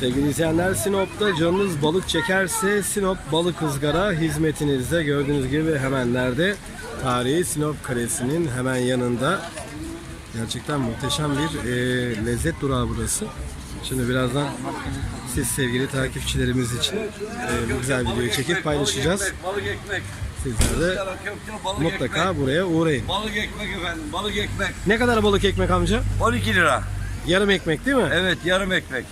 Sevgili izleyenler Sinop'ta canınız balık çekerse Sinop Balık Izgara hizmetinizde gördüğünüz gibi hemen nerede? Tarihi Sinop Kalesi'nin hemen yanında. Gerçekten muhteşem bir e, lezzet durağı burası. Şimdi birazdan siz sevgili takipçilerimiz için e, bu güzel videoyu çekip paylaşacağız. Balık ekmek. Sizler de mutlaka buraya uğrayın. Balık ekmek efendim, balık ekmek. Ne kadar balık ekmek amca? 12 lira. Yarım ekmek değil mi? Evet, yarım ekmek.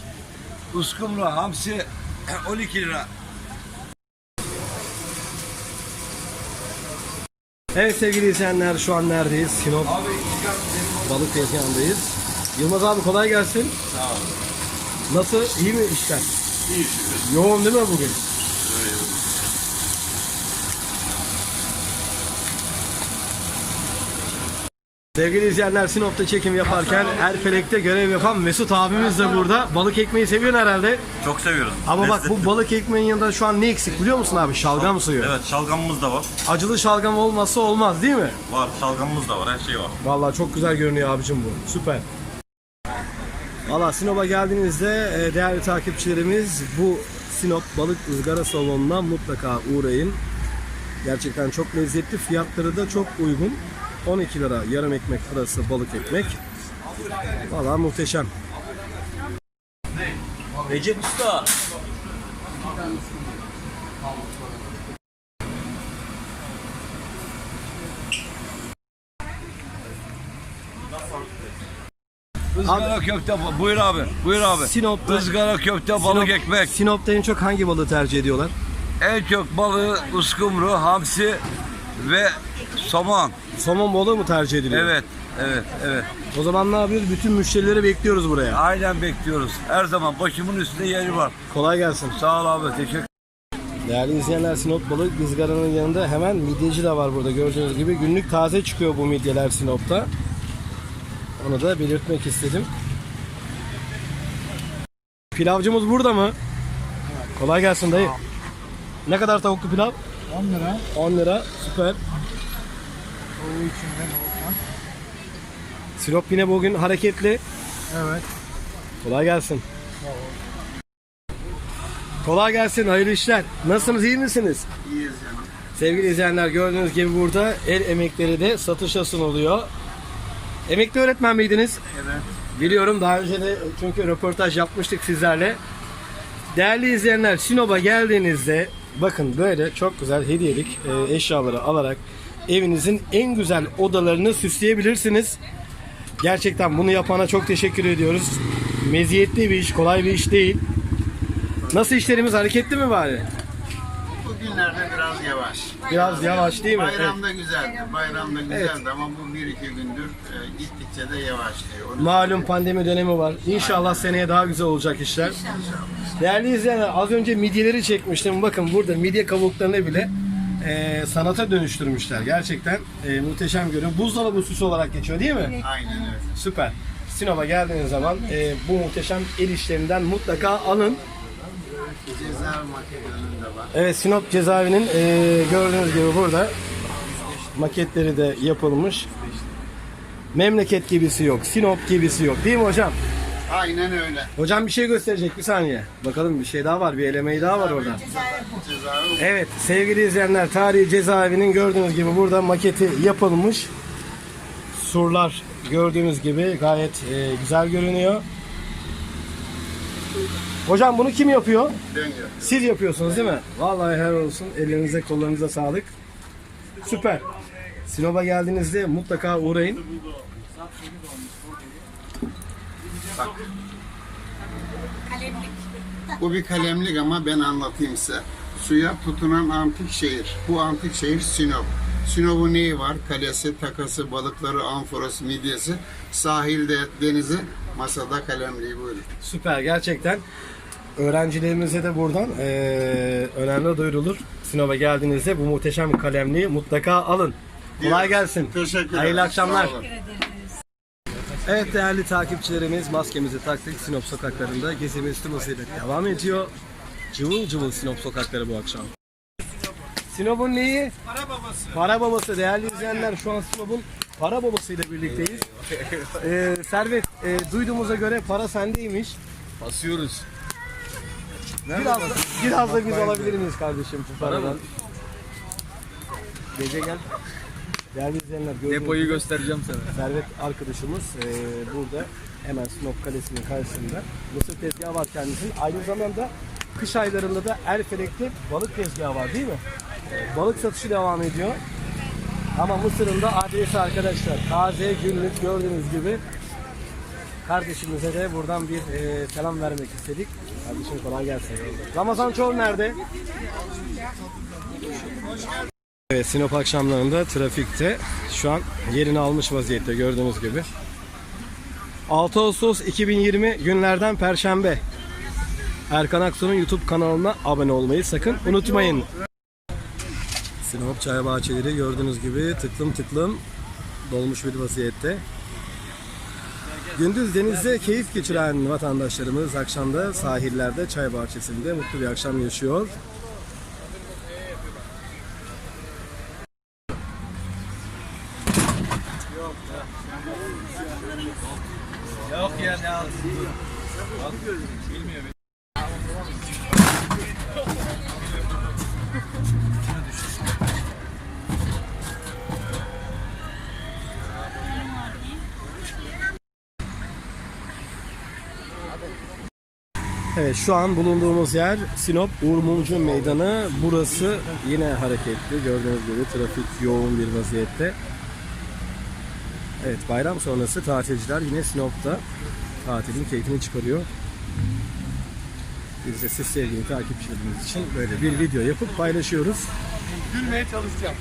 Uskumru, hamsi 12 lira. Evet sevgili izleyenler şu an neredeyiz? Sinop Abi balık tezgahındayız. Yılmaz abi kolay gelsin. Sağ ol. Nasıl? iyi mi işler? İyi şükür. Yoğun değil mi bugün? Sevgili izleyenler Sinop'ta çekim yaparken Erfelek'te görev yapan Mesut abimiz de burada. Balık ekmeği seviyorsun herhalde. Çok seviyoruz. Ama bak Lezzetli. bu balık ekmeğin yanında şu an ne eksik biliyor musun abi? Şalgam suyu. Evet şalgamımız da var. Acılı şalgam olmazsa olmaz değil mi? Var şalgamımız da var her şey var. Vallahi çok güzel görünüyor abicim bu. Süper. Valla Sinop'a geldiğinizde e, değerli takipçilerimiz bu Sinop balık ızgara salonuna mutlaka uğrayın. Gerçekten çok lezzetli. Fiyatları da çok uygun. 12 lira yarım ekmek arası balık ekmek. Valla muhteşem. Recep Usta. Izgara köfte, buyur abi, buyur abi. Sinop'ta- Izgara köfte, balık Sinop- ekmek. Sinop'ta en çok hangi balığı tercih ediyorlar? En çok balığı, uskumru, hamsi ve somon. Somon balığı mı tercih ediliyor? Evet, evet, evet. O zaman ne yapıyoruz? Bütün müşterileri bekliyoruz buraya. Aynen bekliyoruz. Her zaman başımın üstünde yeri var. Kolay gelsin. Sağ ol abi, teşekkür Değerli izleyenler Sinop balık ızgaranın yanında hemen midyeci de var burada gördüğünüz gibi. Günlük taze çıkıyor bu midyeler Sinop'ta. Onu da belirtmek istedim. Pilavcımız burada mı? Kolay gelsin dayı. Ne kadar tavuklu pilav? 10 lira. 10 lira. Süper. O içinde volkan. Sinop yine bugün hareketli. Evet. Kolay gelsin. Kolay gelsin, hayırlı işler. Nasılsınız, iyi misiniz? İyiyiz canım. Sevgili izleyenler gördüğünüz gibi burada el emekleri de satışa sunuluyor. Emekli öğretmen miydiniz? Evet. Biliyorum daha önce de çünkü röportaj yapmıştık sizlerle. Değerli izleyenler Sinop'a geldiğinizde bakın böyle çok güzel hediyelik e, eşyaları alarak evinizin en güzel odalarını süsleyebilirsiniz. Gerçekten bunu yapana çok teşekkür ediyoruz. Meziyetli bir iş, kolay bir iş değil. Nasıl işlerimiz hareketli mi bari? Bugünlerde biraz yavaş. Biraz yavaş değil mi? Bayramda güzeldi. Bayramda güzeldi Evet. ama bu bir iki gündür e, gittikçe de yavaşlıyor. Onu Malum pandemi dönemi var. İnşallah seneye daha güzel olacak işler. Değerli izleyenler az önce midyeleri çekmiştim. Bakın burada midye kabuklarını bile e, sanata dönüştürmüşler. Gerçekten e, muhteşem görünüyor. Buzdolabı süsü olarak geçiyor değil mi? Aynen öyle. Süper. Sinop'a geldiğiniz zaman e, bu muhteşem el işlerinden mutlaka alın. De var. Evet Sinop cezaevinin e, gördüğünüz gibi burada maketleri de yapılmış. Memleket gibisi yok, Sinop gibisi yok değil mi hocam? Aynen öyle. Hocam bir şey gösterecek bir saniye. Bakalım bir şey daha var. Bir elemeyi daha var orada. Evet sevgili izleyenler tarihi cezaevinin gördüğünüz gibi burada maketi yapılmış. Surlar gördüğünüz gibi gayet e, güzel görünüyor. Hocam bunu kim yapıyor? dönüyor. Siz yapıyorsunuz değil mi? Vallahi helal olsun. Ellerinize kollarınıza sağlık. Süper. Sinop'a geldiğinizde mutlaka uğrayın. Bu bir kalemlik ama ben anlatayım size. Suya tutunan antik şehir. Bu antik şehir Sinop. Sinop'un neyi var? Kalesi, takası, balıkları, amforası, midyesi, sahilde, denizi, masada kalemliği buyurun. Süper gerçekten. Öğrencilerimize de buradan eee önemli duyurulur. Sinop'a geldiğinizde bu muhteşem kalemliği mutlaka alın. Kolay gelsin. Teşekkür ederim. Hayırlı akşamlar. Sağ olun. Evet değerli takipçilerimiz maskemizi taktık Sinop sokaklarında gezimiz tüm hızıyla devam ediyor. Cıvıl cıvıl Sinop sokakları bu akşam. Sinop'un neyi? Para babası. Para babası değerli izleyenler şu an Sinop'un para babasıyla birlikteyiz. Ee, Servet e, duyduğumuza göre para sendeymiş. Basıyoruz. Biraz da, biraz da biz alabilir miyiz kardeşim bu paradan? Gece gel. Değerli izleyenler gördüğünüz Depoyu gibi göstereceğim sana. Servet arkadaşımız eee, burada hemen Sinop Kalesi'nin karşısında mısır tezgahı var kendisinin. Aynı zamanda kış aylarında da Erfelek'te balık tezgahı var değil mi? Eee, Balık satışı devam ediyor. Ama Mısır'ın da adresi arkadaşlar. Taze günlük gördüğünüz gibi. Kardeşimize de buradan bir eee, selam vermek istedik. Kardeşim kolay gelsin. Ramazan Çoğul nerede? Evet Sinop akşamlarında trafikte şu an yerini almış vaziyette gördüğünüz gibi. 6 Ağustos 2020 günlerden Perşembe. Erkan Aksu'nun YouTube kanalına abone olmayı sakın unutmayın. Sinop çay bahçeleri gördüğünüz gibi tıklım tıklım dolmuş bir vaziyette. Gündüz denizde keyif geçiren vatandaşlarımız akşamda sahillerde çay bahçesinde mutlu bir akşam yaşıyor. Yok ya ne aldın? Evet şu an bulunduğumuz yer Sinop Uğur Mumcu Meydanı. Burası yine hareketli. Gördüğünüz gibi trafik yoğun bir vaziyette. Evet bayram sonrası tatilciler yine Sinop'ta tatilin keyfini çıkarıyor. Biz de siz sevgili takipçilerimiz için böyle bir video yapıp paylaşıyoruz. Gülmeye çalışacağım.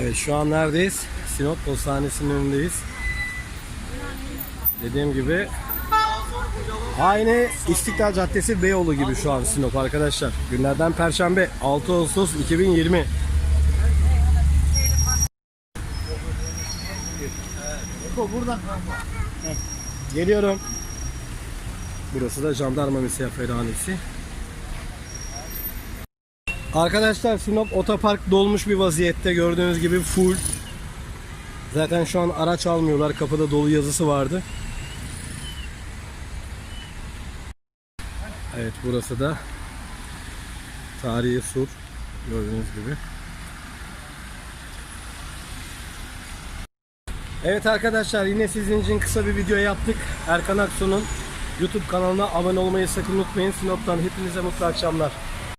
Evet şu an neredeyiz? Sinop Postanesi'nin önündeyiz. Dediğim gibi aynı İstiklal Caddesi Beyoğlu gibi şu an Sinop arkadaşlar. Günlerden Perşembe 6 Ağustos 2020. Geliyorum. Burası da Jandarma Misafirhanesi. Arkadaşlar Sinop otopark dolmuş bir vaziyette gördüğünüz gibi full. Zaten şu an araç almıyorlar. Kapıda dolu yazısı vardı. Evet burası da tarihi sur gördüğünüz gibi. Evet arkadaşlar yine sizin için kısa bir video yaptık. Erkan Aksu'nun YouTube kanalına abone olmayı sakın unutmayın. Sinop'tan hepinize mutlu akşamlar.